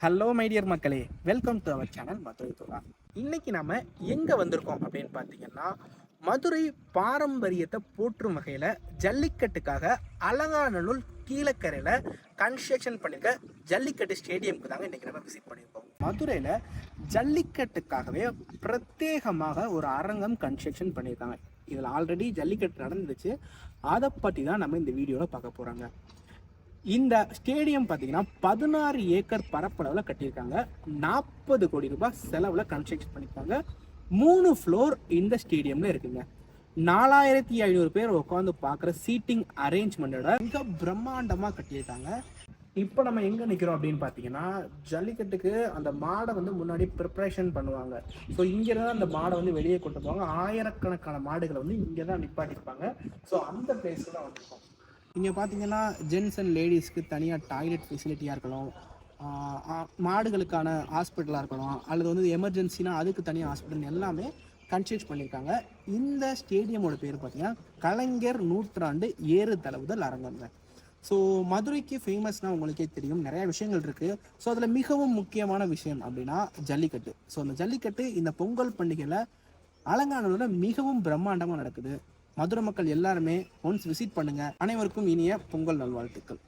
Hello my dear மக்களே. Welcome to our channel Madurai துறா இன்னைக்கு நாம எங்கே வந்திருக்கோம் அப்படின்னு பார்த்தீங்கன்னா மதுரை பாரம்பரியத்தை போற்றும் வகையில் ஜல்லிக்கட்டுக்காக அலங்காநல்லூர் கீழக்கரையில் கன்ஸ்ட்ரக்ஷன் பண்ணியிருக்க ஜல்லிக்கட்டு ஸ்டேடியம்க்கு தாங்க இன்னைக்கு நம்ம விசிட் பண்ணியிருக்கோம். மதுரையில் ஜல்லிக்கட்டுக்காகவே பிரத்யேகமாக ஒரு அரங்கம் கன்ஸ்ட்ரக்ஷன் பண்ணியிருக்காங்க. இதில் ஆல்ரெடி ஜல்லிக்கட்டு நடந்துச்சு. அதை பற்றி தான் நம்ம இந்த வீடியோவில் பார்க்க போகிறாங்க இந்த ஸ்டேடியம் பார்த்தீங்கன்னா பதினாறு ஏக்கர் பரப்பளவில் கட்டியிருக்காங்க. நாற்பது கோடி ரூபாய் செலவில் கன்ஸ்ட்ரக்ஷன் பண்ணியிருக்காங்க. மூணு ஃப்ளோர் இந்த ஸ்டேடியம்ல இருக்குங்க. நாலாயிரத்தி ஐநூறு பேர் உட்காந்து பார்க்குற சீட்டிங் அரேஞ்ச்மெண்ட்டோட மிக பிரம்மாண்டமாக கட்டியிருக்காங்க. இப்போ நம்ம எங்கே நிற்கிறோம் அப்படின்னு பார்த்தீங்கன்னா ஜல்லிக்கட்டுக்கு அந்த மாடை வந்து முன்னாடி ப்ரிப்ரேஷன் பண்ணுவாங்க. ஸோ இங்கே தான் அந்த மாடை வந்து வெளியே கொண்டு போவாங்க. ஆயிரக்கணக்கான மாடுகளை வந்து இங்கே தான் நிப்பாட்டிருப்பாங்க ஸோ அந்த பிளேஸில் தான் வந்திருக்கோம். இங்கே பார்த்தீங்கன்னா ஜென்ஸ் அண்ட் லேடிஸ்க்கு தனியாக டாய்லெட் ஃபெசிலிட்டியாக இருக்கலாம் மாடுகளுக்கான ஹாஸ்பிட்டலாக இருக்கலாம் அல்லது வந்து எமர்ஜென்சினா அதுக்கு தனியாக ஹாஸ்பிட்டல் எல்லாமே கன்ஸ்ட்ரக்ட் பண்ணியிருக்காங்க இந்த ஸ்டேடியமோட பேர் பார்த்தீங்கன்னா கலைஞர் நூற்றாண்டு ஏறு தளவுதல் அரங்கங்க ஸோ மதுரைக்கு ஃபேமஸ்னால் உங்களுக்கே தெரியும். நிறைய விஷயங்கள் இருக்குது ஸோ அதில் மிகவும் முக்கியமான விஷயம் அப்படின்னா ஜல்லிக்கட்டு. ஸோ அந்த ஜல்லிக்கட்டு இந்த பொங்கல் பண்டிகையில் அலங்காநல்லூரில் மிகவும் பிரம்மாண்டமாக நடக்குது. மதுரை மக்கள் எல்லாருமே ஒன்ஸ் விசிட் பண்ணுங்க. அனைவருக்கும் இனிய பொங்கல் நல்வாழ்த்துக்கள்.